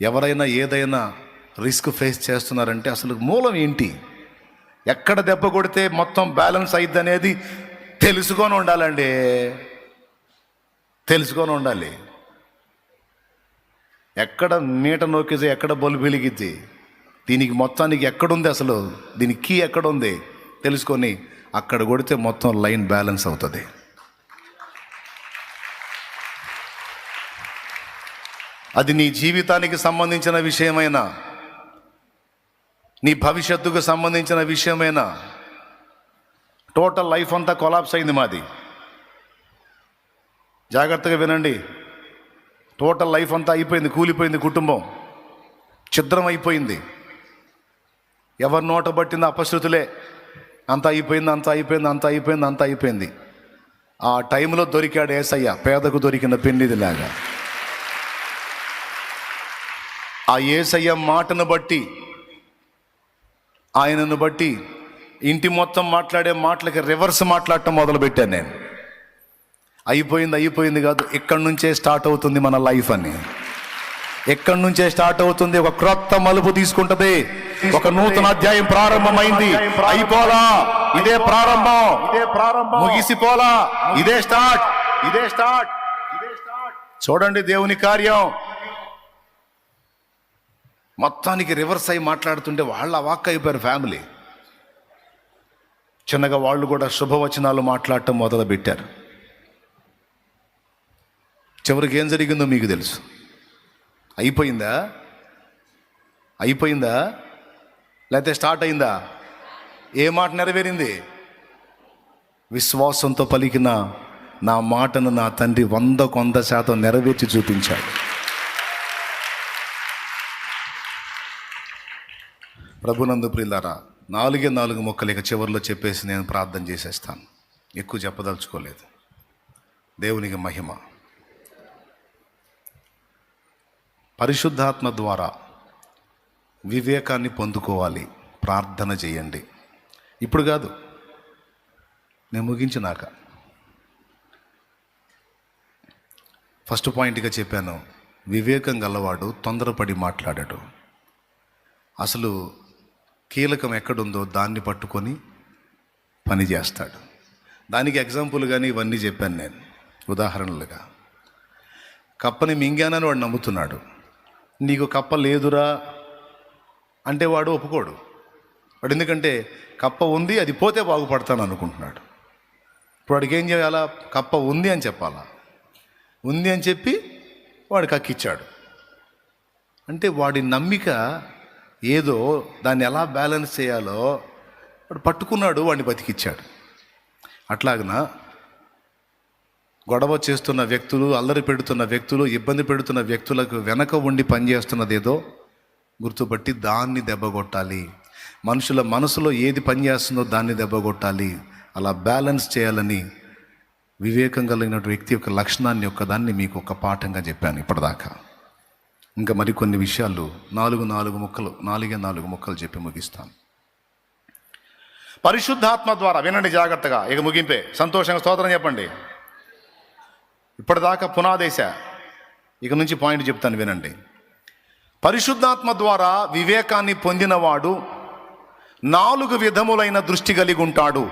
ఎవరైనా ఏదైనా risk face చేస్తున్నారంటే అసలు మూలం ఏంటి? ఎక్కడ దెబ్బ కొడితే మొత్తం బ్యాలెన్స్ అయింది అనేది తెలుసుకొని ఉండాలండి. తెలుసుకొని ఉండాలి. ఎక్కడ మీట నొక్కితే ఎక్కడ బొలు వెలిగిద్ది దీనికి మొత్తానికి ఎక్కడుంది అసలు? దీనికి కీ ఎక్కడుంది? తెలుసుకొని అక్కడ కొడితే మొత్తం లైన్ బ్యాలెన్స్ అవుతుంది. అది నీ జీవితానికి సంబంధించిన విషయమైనా నీ భవిష్యత్తుకు సంబంధించిన విషయమైనా టోటల్ లైఫ్ అంతా కొలాప్స్ అయింది మాది. జాగ్రత్తగా వినండి. టోటల్ లైఫ్ అంతా అయిపోయింది కూలిపోయింది కుటుంబం. ఛిద్రం అయిపోయింది. ఎవరి నోట పట్టింది అపశృతులే. అంత అయిపోయింది అంత అయిపోయింది అంత అయిపోయింది అంత అయిపోయింది. ఆ టైంలో దొరికాడు ఏసయ్య పేదకు దొరికిన పెన్నిదిలాగా. ఆ ఏసయ్య మాటను బట్టి ఆయనను బట్టి ఇంటి మొత్తం మాట్లాడే మాటలకి రివర్స్ మాట్లాడటం మొదలుపెట్టాను నేను. అయిపోయింది అయిపోయింది కాదు ఇక్కడి నుంచే స్టార్ట్ అవుతుంది మన లైఫ్ అని. ఎక్కడి నుంచే స్టార్ట్ అవుతుంది ఒక క్రొత్త మలుపు తీసుకుంటది. ఒక నూతన అధ్యాయం ప్రారంభమైంది. అయిపోలా? ఇదే ప్రారంభం. ఇదే ప్రారంభం. ముగిసిపోలా? ఇదే స్టార్ట్ ఇదే స్టార్ట్ ఇదే స్టార్ట్ చూడండి దేవుని కార్యం. మొత్తానికి రివర్స్ అయి మాట్లాడుతుంటే వాళ్ళ వాక్ అయిపోయారు ఫ్యామిలీ. చిన్నగా వాళ్ళు కూడా శుభవచనాలు మాట్లాడటం మొదలుపెట్టారు. చివరికి ఏం జరిగిందో మీకు తెలుసు. అయిపోయిందా? అయిపోయిందా? లేకపోతే స్టార్ట్ అయిందా? ఏ మాట నెరవేరింది? విశ్వాసంతో పలికిన నా మాటను నా తండ్రి వంద కొంద శాతం నెరవేర్చి చూపించాడు. ప్రభునందు ప్రియులారా నాలుగే నాలుగు మొక్కలు ఇక చివరిలో చెప్పేసి నేను ప్రార్థన చేసేస్తాను. ఎక్కువ చెప్పదలుచుకోలేదు. దేవునికి మహిమ. పరిశుద్ధాత్మ ద్వారా వివేకాన్ని పొందుకోవాలి. ప్రార్థన చేయండి. ఇప్పుడు కాదు నేను ముగించినాక. ఫస్ట్ పాయింట్గా చెప్పాను వివేకం గలవాడు తొందరపడి మాట్లాడాడు. అసలు కీలకం ఎక్కడుందో దాన్ని పట్టుకొని పని చేస్తాడు. దానికి ఎగ్జాంపుల్ కానీ ఇవన్నీ చెప్పాను నేను ఉదాహరణలుగా. కప్పని మింగానని వాడు నమ్ముతున్నాడు. నీకు కప్ప లేదురా అంటే వాడు ఒప్పుకోడు. వాడు ఎందుకంటే కప్ప ఉంది అది పోతే బాగుపడతాను అనుకుంటున్నాడు. ఇప్పుడు వాడికి ఏం చేయాలా? కప్ప ఉంది అని చెప్పాలా? ఉంది అని చెప్పి వాడు కక్కిచ్చాడు. అంటే వాడి నమ్మిక ఏదో దాన్ని ఎలా బ్యాలెన్స్ చేయాలో వాడు పట్టుకున్నాడు వాడిని బతికిచ్చాడు. అట్లాగన గొడవ చేస్తున్న వ్యక్తులు అల్లరి పెడుతున్న వ్యక్తులు ఇబ్బంది పెడుతున్న వ్యక్తులకు వెనక ఉండి పనిచేస్తున్నది ఏదో గుర్తుపట్టి దాన్ని దెబ్బగొట్టాలి మనుషుల మనసులో ఏది పనిచేస్తుందో దాన్ని దెబ్బగొట్టాలి అలా బ్యాలెన్స్ చేయాలని వివేకం కలిగిన వ్యక్తి యొక్క లక్షణాన్ని ఒక్కదాన్ని మీకు ఒక పాఠంగా చెప్పాను ఇప్పటిదాకా. ఇంకా మరికొన్ని విషయాలు నాలుగు నాలుగు ముక్కలు నాలుగే నాలుగు ముక్కలు చెప్పి ముగిస్తాను. పరిశుద్ధాత్మ ద్వారా వినండి జాగ్రత్తగా. ఇక ముగింపే. సంతోషంగా స్తోత్రం చెప్పండి. ఇప్పటిదాకా పునాదేశ. ఇక నుంచి పాయింట్ చెప్తాను వినండి. పరిశుద్ధాత్మ ద్వారా వివేకాన్ని పొందినవాడు నాలుగు విధములైన దృష్టి కలిగి ఉంటాడు.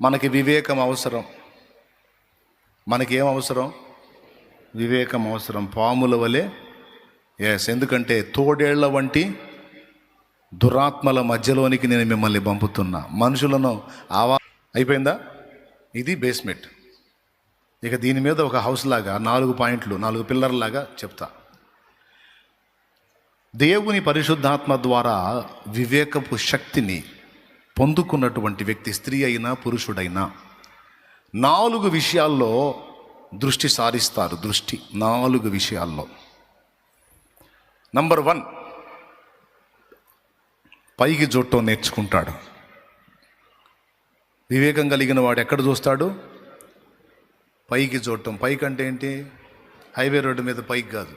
మనకి వివేకం అవసరం. మనకేం అవసరం? వివేకం అవసరం. పాముల వలె? ఎస్ ఎందుకంటే తోడేళ్ళ వంటి దురాత్మల మధ్యలోనికి నేను మిమ్మల్ని పంపుతున్నా. మనుషులను ఆవా అయిపోయిందా? ఇది బేస్మెంట్ ఇక దీని మీద ఒక హౌస్ లాగా నాలుగు పాయింట్లు నాలుగు పిల్లర్లాగా చెప్తా. దేవుని పరిశుద్ధాత్మ ద్వారా వివేకపు శక్తిని పొందుకున్నటువంటి వ్యక్తి స్త్రీ అయినా పురుషుడైనా నాలుగు విషయాల్లో దృష్టి సారిస్తారు దృష్టి నాలుగు విషయాల్లో. నంబర్ వన్ పైకి చూడటం నేర్చుకుంటాడు. వివేకం కలిగిన వాడు ఎక్కడ చూస్తాడు? పైకి చూడటం పైకి అంటే ఏంటి? హైవే రోడ్డు మీద పైకి కాదు.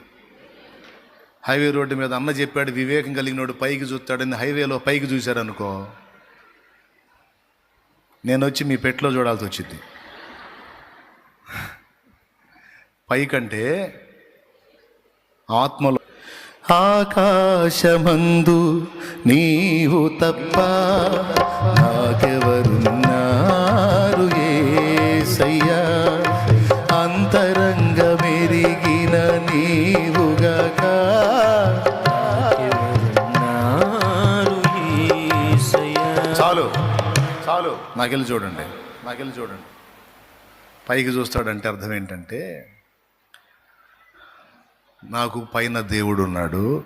హైవే రోడ్డు మీద అన్న చెప్పాడు వివేకం కలిగినోడు పైకి చూస్తాడని హైవేలో పైకి చూశారనుకో నేను వచ్చి మీ పెట్లో చూడాల్సి వచ్చింది. పైకంటే ఆత్మలో ఆకాశమందు నీవు తప్ప నాకెవరున్నారు ఏసయ్యా? అంతరంగ మెరిగిన నీవుగాక. చాలు చాలు. నాకెళ్ళి చూడండి నాకెళ్ళి చూడండి. పైకి చూస్తాడంటే అర్థం ఏంటంటే నాకు పైన దేవుడు ఉన్నాడు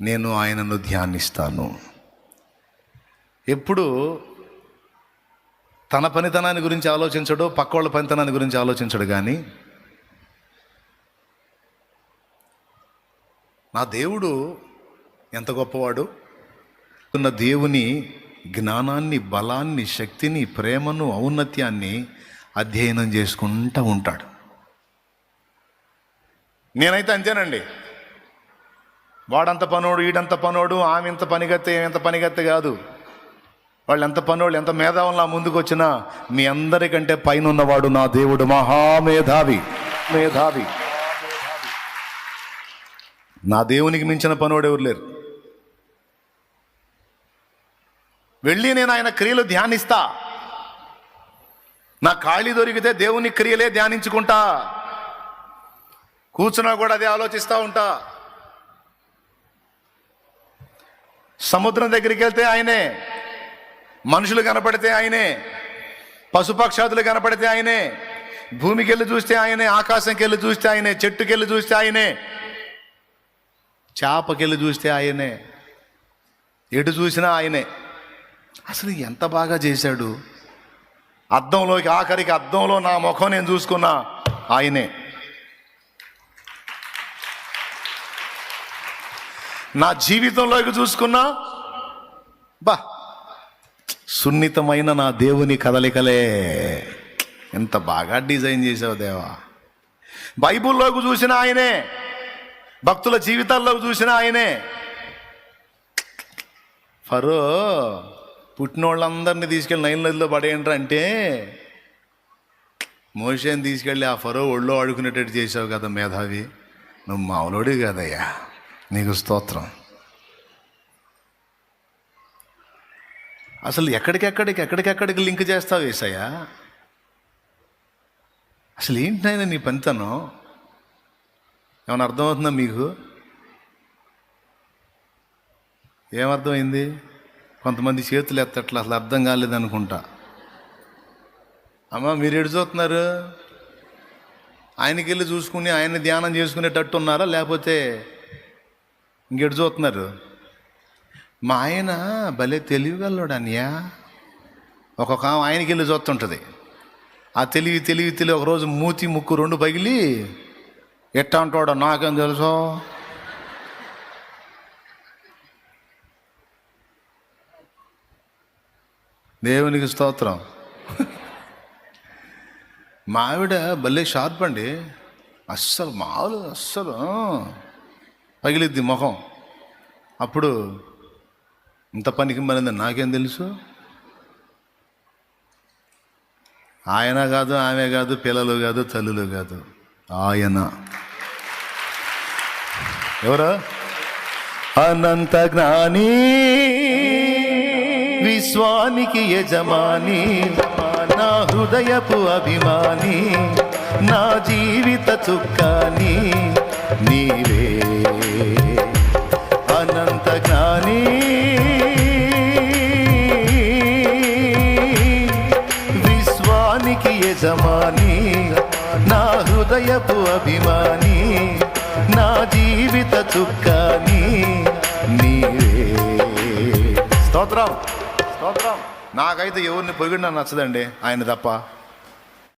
నేను ఆయనను ధ్యానిస్తాను. ఎప్పుడు తన పనితనాన్ని గురించి ఆలోచించడు పక్కోళ్ళ పనితనాన్ని గురించి ఆలోచించడు కానీ నా దేవుడు ఎంత గొప్పవాడు? ఉన్న దేవుని జ్ఞానాన్ని బలాన్ని శక్తిని ప్రేమను ఔన్నత్యాన్ని అధ్యయనం చేసుకుంటూ ఉంటాడు. నేనైతే అంతేనండి. వాడంత పనోడు వీడంత పనోడు ఆమె ఇంత పనిగత్తె ఎంత పనిగత్తె కాదు. వాళ్ళు ఎంత పనోళ్ళు ఎంత మేధావులు నా ముందుకు వచ్చినా మీ అందరికంటే పైన ఉన్నవాడు నా దేవుడు మహామేధావి. మేధావి. నా దేవునికి మించిన పనోడు ఎవరు లేరు. వెళ్ళి నేను ఆయన క్రియలు ధ్యానిస్తా. నా ఖాళీ దొరికితే దేవుని క్రియలే ధ్యానించుకుంటా. కూర్చున్నా కూడా అదే ఆలోచిస్తూ ఉంటా. సముద్రం దగ్గరికి వెళ్తే ఆయనే. మనుషులు కనపడితే ఆయనే. పశుపక్షాదులు కనపడితే ఆయనే. భూమికి వెళ్ళి చూస్తే ఆయనే. ఆకాశంకి వెళ్ళి చూస్తే ఆయనే. చెట్టుకెళ్ళి చూస్తే ఆయనే. చేపకెళ్ళి చూస్తే ఆయనే. ఎటు చూసినా ఆయనే. అసలు ఎంత బాగా చేశాడు? అద్దంలోకి ఆఖరికి అద్దంలో నా ముఖం నేను చూసుకున్నా. ఆయనే. నా జీవితంలోకి చూసుకున్నా బా సున్నితమైన నా దేవుని కదలికలే. ఎంత బాగా డిజైన్ చేసావు దేవా. బైబుల్లోకి చూసిన ఆయనే భక్తుల జీవితాల్లోకి చూసిన ఆయనే. ఫరో పుట్టినోళ్ళందరినీ తీసుకెళ్ళి నైన్ నదిలో పడేయండి అంటే మోషేని తీసుకెళ్ళి ఆ ఫరో ఒళ్ళో ఆడుకునేటట్టు చేసావు కదా మేధావి. నువ్వు మామూలుడి కదయ్యా. నీకు స్తోత్రం. అసలు ఎక్కడికెక్కడికి ఎక్కడికెక్కడికి లింక్ చేస్తావు ఏసయ్యా? అసలు ఏంటి నీ పనితనం? ఏమైనా అర్థమవుతుందా మీకు? ఏమర్థమైంది? కొంతమంది చేతులు ఎత్తట్లా అసలు అర్థం కాలేదనుకుంటా అమ్మ మీరు ఎడు చూస్తున్నారు? ఆయనకి వెళ్ళి చూసుకుని ఆయన ధ్యానం చేసుకునేటట్టు ఉన్నారా లేకపోతే ఇంకెటు చూస్తున్నారు? మా ఆయన భలే తెలివిగలడు అన్యా ఒక్కొక్క ఆయనకి వెళ్ళి చూస్తుంటుంది. ఆ తెలివి తెలివి తెలివి ఒకరోజు మూతి ముక్కు రెండు పగిలి ఎట్టా అంటాడో నాకేం తెలుసో? దేవునికి స్తోత్రం. మా ఆవిడ భలే షార్ప్ అండి. అస్సలు మామూలు అస్సలు పగిలిద్ది ముఖం. అప్పుడు ఇంత పనికి మరింది నాకేం తెలుసు? ఆయన కాదు ఆమె కాదు పిల్లలు కాదు తల్లులు కాదు. ఆయన. ఎవరు? అనంత జ్ఞాని విశ్వానికి యజమాని నా హృదయపు అభిమాని నా జీవిత చుక్కాని నీవే. అనంత జ్ఞాని. విశ్వానికి యజమాని నా హృదయపు అభిమాని నా జీవిత చుక్కాని నీవే. స్తోత్రం స్తోత్రం. నాకైతే ఎవరిని పొగిడినా నచ్చదండి ఆయన తప్ప.